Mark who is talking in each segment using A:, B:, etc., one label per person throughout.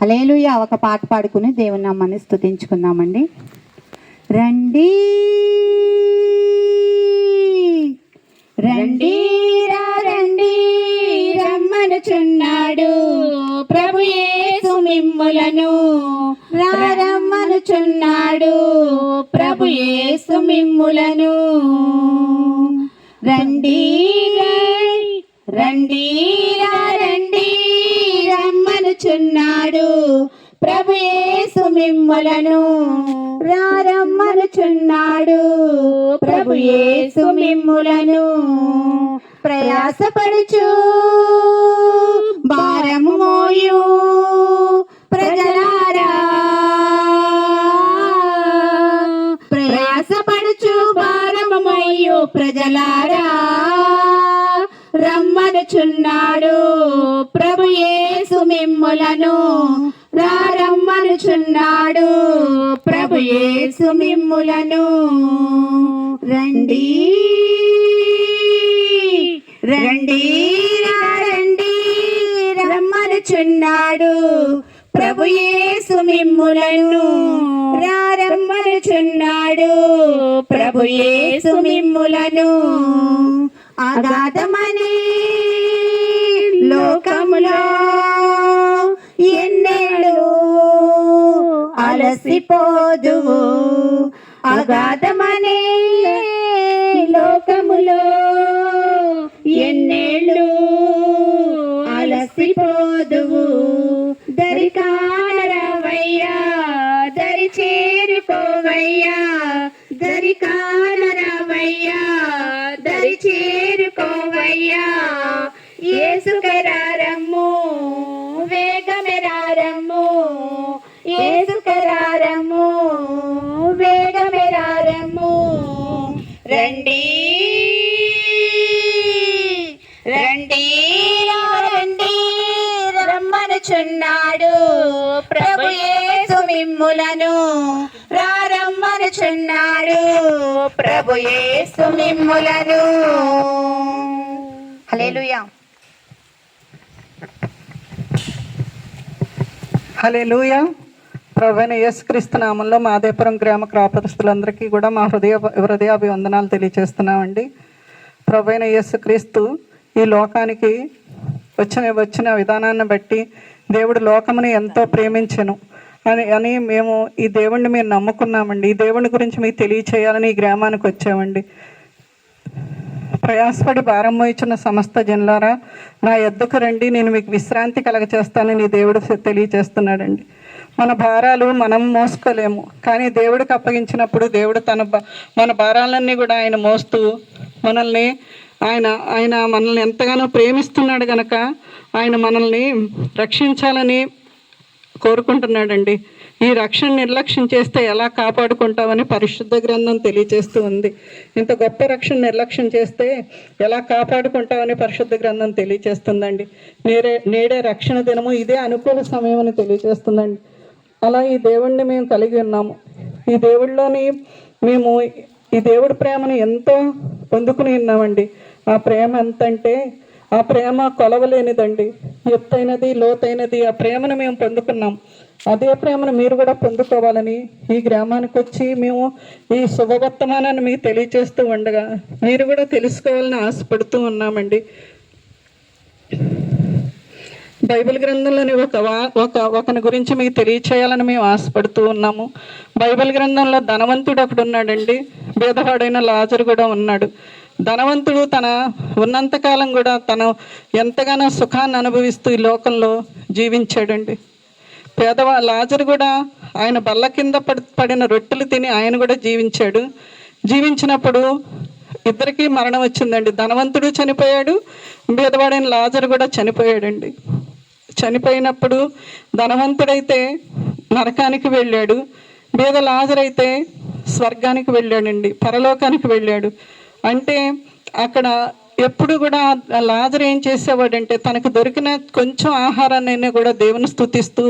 A: Hallelujah ఒక పాట పాడుకుని దేవుని నామాన్ని స్థుతించుకుందామండి రండి. రండి రా రండి. రమ్మనుచున్నాడు ప్రభు యేసు మిమ్ములను. రమ్మనుచున్నాడు ప్రభు యేసు మిమ్ములను. రండి. రండి రా రండి. రమ్మనుచున్నాడు ప్రభుయేసు మిమ్మలను మిమ్ములను రా రమ్మనుచున్నాడు ప్రభు మిమ్ములను ప్రయాసపడుచు రమ్మనుచున్నాడు. ప్రభు యేసు మిమ్ములను రమ్మనుచున్నాడు ప్రభు యేసు మిమ్ములను రండి. రండి రా రండి రమ్మనుచున్నాడు. ప్రభు యేసు మిమ్ములను రమ్మనుచున్నాడు ప్రభు యేసు మిమ్ములను అగాధమని లోకంలో ఎన్నేళ్ళు అలసిపోదువు. అగాధమని లోకములో ఎన్నేళ్ళు అలసిపోదువు. దరి కానరవయ్యా దరి చేరుకోవయ్యా దరి కానరవయ్యా దరి చేరు రండి రండి రమ్మనుచున్నాడు ప్రభు యేసు మిమ్ములను రా రమ్మనుచున్నాడు ప్రభు యేసు మిమ్ములను. హల్లెలూయా.
B: హలేలుయ ప్రవీణ యేసుక్రీస్తు నామంలో మాదేపురం గ్రామ క్రాపస్తులందరికీ కూడా మా హృదయ హృదయాభివందనాలు తెలియజేస్తున్నామండి. ప్రవీణ యేసుక్రీస్తు ఈ లోకానికి వచ్చిన వచ్చిన విధానాన్ని బట్టి దేవుడు లోకముని ఎంతో ప్రేమించెను. అని అని మేము ఈ దేవుణ్ణి మేము నమ్ముకున్నామండి. ఈ దేవుని గురించి మీకు తెలియచేయాలని ఈ గ్రామానికి వచ్చామండి. ప్రయాసపడి భారం మోయించిన సమస్త జనులారా నా ఎద్దుకు రండి నేను మీకు విశ్రాంతి కలగచేస్తానని దేవుడు తెలియచేస్తున్నాడండి. మన భారాలు మనం మోసుకోలేము. కానీ దేవుడికి అప్పగించినప్పుడు దేవుడు తన మన భారాలన్నీ కూడా ఆయన మోస్తూ మనల్ని ఆయన ఆయన మనల్ని ఎంతగానో ప్రేమిస్తున్నాడు గనక ఆయన మనల్ని రక్షించాలని కోరుకుంటున్నాడండి. ఈ రక్షణ నిర్లక్ష్యం చేస్తే ఎలా కాపాడుకుంటామని పరిశుద్ధ గ్రంథం తెలియజేస్తూ ఉంది. ఇంత గొప్ప రక్షణ నిర్లక్ష్యం చేస్తే ఎలా కాపాడుకుంటామని పరిశుద్ధ గ్రంథం తెలియజేస్తుందండి. నేరే నేడే రక్షణ దినము ఇదే అనుకూల సమయం అని తెలియజేస్తుందండి. అలా ఈ దేవుణ్ణి మేము కలిగి ఉన్నాము. ఈ దేవుడిలోని మేము ఈ దేవుడి ప్రేమను ఎంతో పొందుకుని ఉన్నామండి. ఆ ప్రేమ ఎంతంటే ఆ ప్రేమ కొలవలేనిదండి. ఎత్తైనది లోతైనది ఆ ప్రేమను మేము పొందుకున్నాం. అదే ప్రేమను మీరు కూడా పొందుకోవాలని ఈ గ్రామానికి వచ్చి మేము ఈ శుభవర్తమానాన్ని మీకు తెలియజేస్తూ ఉండగా మీరు కూడా తెలుసుకోవాలని ఆశపడుతూ ఉన్నామండి. బైబిల్ గ్రంథంలోని ఒక ఒక ఒకని గురించి మీకు తెలియచేయాలని మేము ఆశపడుతూ ఉన్నాము. బైబిల్ గ్రంథంలో ధనవంతుడు ఒకడు ఉన్నాడండి భేదవాడైన లాజరు కూడా ఉన్నాడు. ధనవంతుడు తన ఉన్నంతకాలం కూడా తను ఎంతగానో సుఖాన్ని అనుభవిస్తూ ఈ లోకంలో జీవించాడండి. పేదవా లాజరు కూడా ఆయన బల్ల కింద పడి పడిన రొట్టెలు తిని ఆయన కూడా జీవించాడు. జీవించినప్పుడు ఇద్దరికీ మరణం వచ్చిందండి. ధనవంతుడు చనిపోయాడు బీదవాడైన లాజరు కూడా చనిపోయాడండి. చనిపోయినప్పుడు ధనవంతుడైతే నరకానికి వెళ్ళాడు బీద లాజరైతే స్వర్గానికి వెళ్ళాడండి పరలోకానికి వెళ్ళాడు. అంటే అక్కడ ఎప్పుడు కూడా లాజర్ ఏం చేసేవాడంటే తనకు దొరికిన కొంచెం ఆహారాన్ని కూడా దేవుని స్తుతిస్తూ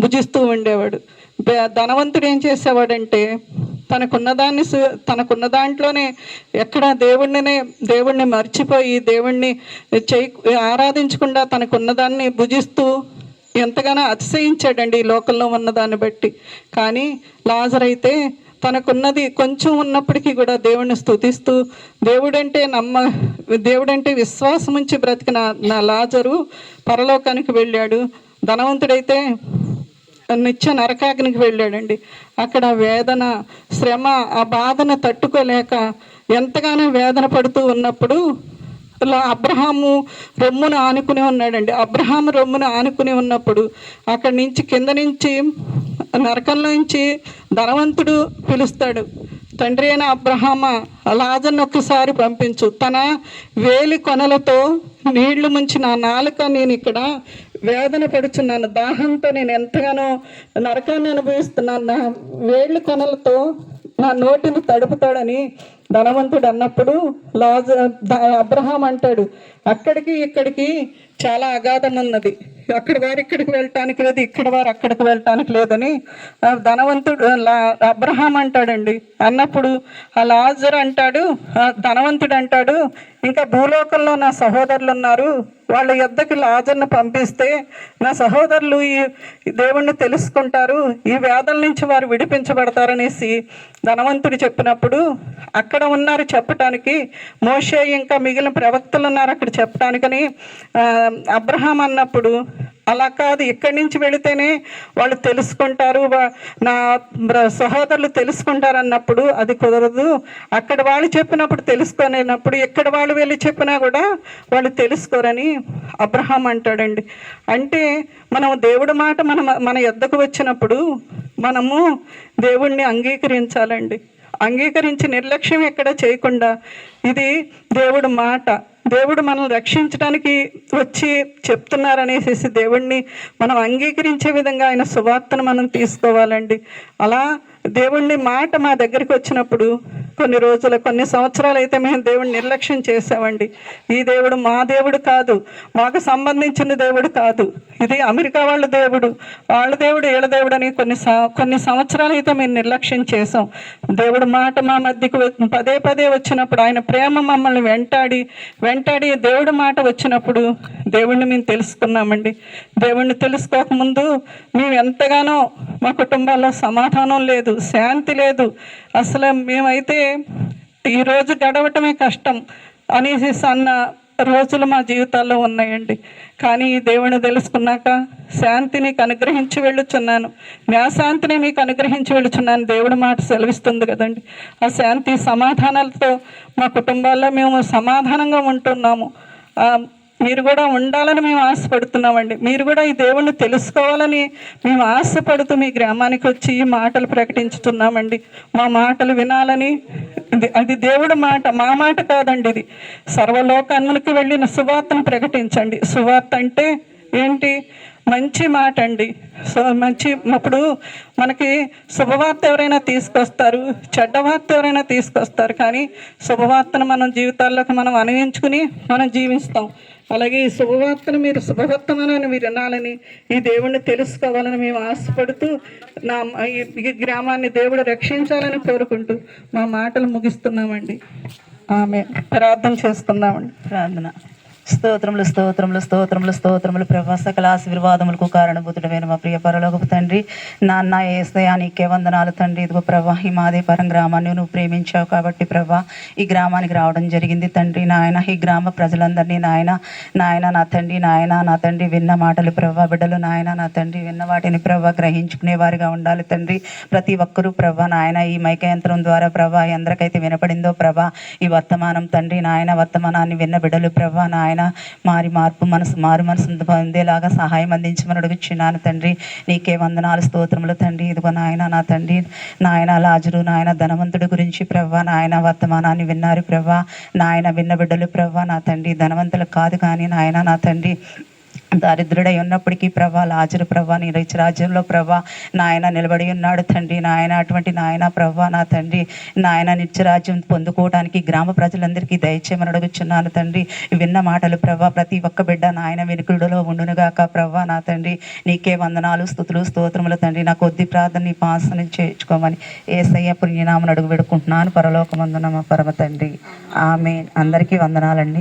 B: భుజిస్తూ ఉండేవాడు. ధనవంతుడు ఏం చేసేవాడంటే తనకున్న దాన్ని తనకున్న దాంట్లోనే ఎక్కడ దేవుణ్ణినే దేవుణ్ణి మర్చిపోయి దేవుణ్ణి చేయి ఆరాధించకుండా తనకున్నదాన్ని భుజిస్తూ ఎంతగానో అతిశయించాడండి ఈ లోకంలో ఉన్న దాన్ని బట్టి. కానీ లాజర్ అయితే తనకున్నది కొంచెం ఉన్నప్పటికీ కూడా దేవుణ్ణి స్తుతిస్తూ దేవుడంటే నమ్మ దేవుడంటే విశ్వాసం ఉంచి బ్రతికిన నా లాజరు పరలోకానికి వెళ్ళాడు. ధనవంతుడైతే నిత్య నరకాగ్నికి వెళ్ళాడండి. అక్కడ వేదన శ్రమ ఆ బాధను తట్టుకోలేక ఎంతగానో వేదన పడుతూ ఉన్నప్పుడు అలా అబ్రహాము రొమ్మును ఆనుకుని ఉన్నాడండి. అబ్రహాము రొమ్మును ఆనుకుని ఉన్నప్పుడు అక్కడి నుంచి కింద నుంచి నరకంలో నుంచి ధనవంతుడు పిలుస్తాడు. తండ్రి అయిన అబ్రహామ లాజన్ ఒక్కసారి పంపించు. తన వేలి కొనలతో నీళ్ళు ముంచి నా నాలుక నేను ఇక్కడ వేదన పడుచున్నాను. దాహంతో నేను ఎంతగానో నరకాన్ని అనుభవిస్తున్నాను. నా వేళ్ళు కొనలతో నా నోటిని తడుపుతాడని ధనవంతుడు అన్నప్పుడు లాజ అబ్రహాం అంటాడు అక్కడికి ఇక్కడికి చాలా అగాధం ఉన్నది. అక్కడి వారు ఇక్కడికి వెళ్ళటానికి లేదు ఇక్కడ వారు అక్కడికి వెళ్ళటానికి లేదని ధనవంతుడు లా అబ్రహాం అంటాడండి. అన్నప్పుడు ఆ లాజర్ అంటాడు ధనవంతుడు అంటాడు ఇంకా భూలోకంలో నా సహోదరులు ఉన్నారు. వాళ్ళ యొద్దకు లాజర్ను పంపిస్తే నా సహోదరులు ఈ దేవుణ్ణి తెలుసుకుంటారు. ఈ వేదల నుంచి వారు విడిపించబడతారనేసి ధనవంతుడు చెప్పినప్పుడు అక్కడ ఉన్నారు చెప్పటానికి. మోషే ఇంకా మిగిలిన ప్రవక్తలు ఉన్నారు అక్కడ చెప్పటానికని అబ్రహాం అన్నప్పుడు అలా కాదు ఇక్కడి నుంచి వెళితేనే వాళ్ళు తెలుసుకుంటారు నా సహోదరులు తెలుసుకుంటారు అన్నప్పుడు అది కుదరదు. అక్కడ వాళ్ళు చెప్పినప్పుడు తెలుసుకోలేనప్పుడు ఎక్కడ వాళ్ళు వెళ్ళి చెప్పినా కూడా వాళ్ళు తెలుసుకోరని అబ్రహాం అంటాడండి. అంటే మనం దేవుడి మాట మన మన ఎద్దకు వచ్చినప్పుడు మనము దేవుణ్ణి అంగీకరించాలండి. అంగీకరించి నిర్లక్ష్యం ఎక్కడ చేయకుండా ఇది దేవుడి మాట. దేవుడు మనల్ని రక్షించడానికి వచ్చి చెప్తున్నారనేసి దేవుణ్ణి మనం అంగీకరించే విధంగా ఆయన సువార్తను మనం తీసుకోవాలండి. అలా దేవుణ్ణి మాట మా దగ్గరికి వచ్చినప్పుడు కొన్ని రోజులు కొన్ని సంవత్సరాలు అయితే మేము దేవుడిని నిర్లక్ష్యం చేసామండి ఈ దేవుడు మా దేవుడు కాదు మాకు సంబంధించిన దేవుడు కాదు. ఇది అమెరికా వాళ్ళ దేవుడు వాళ్ళ దేవుడు ఏళ్ళ దేవుడు అని కొన్ని కొన్ని సంవత్సరాలు అయితే మేము నిర్లక్ష్యం చేసాం దేవుడు మాట మా మధ్యకు పదే పదే వచ్చినప్పుడు ఆయన ప్రేమ మమ్మల్ని వెంటాడి వెంటాడి దేవుడి మాట వచ్చినప్పుడు దేవుణ్ణి మేము తెలుసుకున్నామండి. దేవుణ్ణి తెలుసుకోకముందు మేము ఎంతగానో మా కుటుంబాల్లో సమాధానం లేదు. శాంతి లేదు. అసలు మేమైతే ఈరోజు గడవటమే కష్టం అనేసి అన్న రోజులు మా జీవితాల్లో ఉన్నాయండి. కానీ దేవుని తెలుసుకున్నాక శాంతి నీకు అనుగ్రహించి వెళ్ళుచున్నాను. నా శాంతిని మీకు అనుగ్రహించి వెళ్ళుచున్నాను. దేవుడి మాట సెలవిస్తుంది కదండి. ఆ శాంతి సమాధానాలతో మా కుటుంబాల్లో మేము సమాధానంగా ఉంటున్నాము. మీరు కూడా ఉండాలని మేము ఆశపడుతున్నామండి. మీరు కూడా ఈ దేవుణ్ణి తెలుసుకోవాలని మేము ఆశపడుతూ మీ గ్రామానికి వచ్చి ఈ మాటలు ప్రకటించుతున్నామండి. మా మాటలు వినాలని అది దేవుడు మాట మా మాట కాదండి ఇది. సర్వలోకానికి వెళ్ళిన సువార్తను ప్రకటించండి. సువార్త అంటే ఏంటి? మంచి మాట అండి సో మంచి అప్పుడు మనకి శుభవార్త ఎవరైనా తీసుకొస్తారు చెడ్డ వార్త ఎవరైనా తీసుకొస్తారు కానీ శుభవార్తను మనం జీవితాల్లోకి మనం అనుగించుకుని మనం జీవిస్తాం. అలాగే ఈ శుభవార్తను మీరు శుభవర్తమానాన్ని మీరు వినాలని ఈ దేవుణ్ణి తెలుసుకోవాలని మేము ఆశపడుతూ నా ఈ- ఈ గ్రామాన్ని దేవుడు రక్షించాలని కోరుకుంటూ మా మాటలు ముగిస్తున్నామండి. ఆమె ప్రార్థన చేసుకుందామండి
C: ప్రార్థన. స్తోత్రములు స్తోత్రములు స్తోత్రములు స్తోత్రములు. ప్రభా సకల ఆశీర్వాదములకు కారణభూతుడమైన మా ప్రియ పరలోకపు తండ్రి నాన్న ఏసయా నీకే వందనాలు తండ్రి. ఇదిగో ప్రభా ఈ మాదేపురం గ్రామాన్ని నువ్వు ప్రేమించావు కాబట్టి ప్రభా ఈ గ్రామానికి రావడం జరిగింది తండ్రి. నాయన ఈ గ్రామ ప్రజలందరినీ నాయన నాయన నా తండ్రి నాయన నా తండ్రి విన్న మాటలు ప్రభా బిడ్డలు నాయన నా తండ్రి విన్న వాటిని ప్రభా గ్రహించుకునే వారిగా ఉండాలి తండ్రి. ప్రతి ఒక్కరూ ప్రభా నాయన ఈ మైక యంత్రం ద్వారా ప్రభా ఎందరికైతే వినపడిందో ప్రభా ఈ వర్తమానం తండ్రి నాయన వర్తమానాన్ని విన్న బిడ్డలు ప్రభా నాయన మారి మార్పు మనసు మారు మనసు పొందేలాగా సహాయం అందించమని అడుగుచున్నాను తండ్రి. నీకే వందనాలు స్తోత్రములు తండ్రి. ఇదిగో నాయన నా తండ్రి. నాయన లాజరు నాయన ధనవంతుడి గురించి ప్రభా నాయన వర్తమానాన్ని విన్నారు ప్రభా నాయన విన్న బిడ్డలు ప్రభా నా తండ్రి ధనవంతులు కాదు కానీ నాయన నా తండ్రి. దారిద్రుడై ఉన్నప్పటికీ ప్రభా లాజరు ప్రభా నీ రాజ్యంలో ప్రభా నాయన నిలబడి ఉన్నాడు తండ్రి. నాయన అటువంటి నాయన ప్రభా నా తండ్రి నాయన నిత్యరాజ్యం పొందుకోవడానికి గ్రామ ప్రజలందరికీ దయచేయమని అడుగుచున్నాను తండ్రి. విన్న మాటలు ప్రభా ప్రతి ఒక్క బిడ్డ నాయన వెనుకుడులో ఉండునుగాక ప్రభా నా తండ్రి. నీకే వందనాలు స్థుతులు స్తోత్రములు తండ్రి. నా కొద్ది ప్రార్థన నీ పాసన చేర్చుకోమని ఏసయ్య పుణ్యనామని అడుగు పెడుకుంటున్నాను పరలోకమందున మా పరమ తండ్రి. ఆమె అందరికీ వందనాలండి.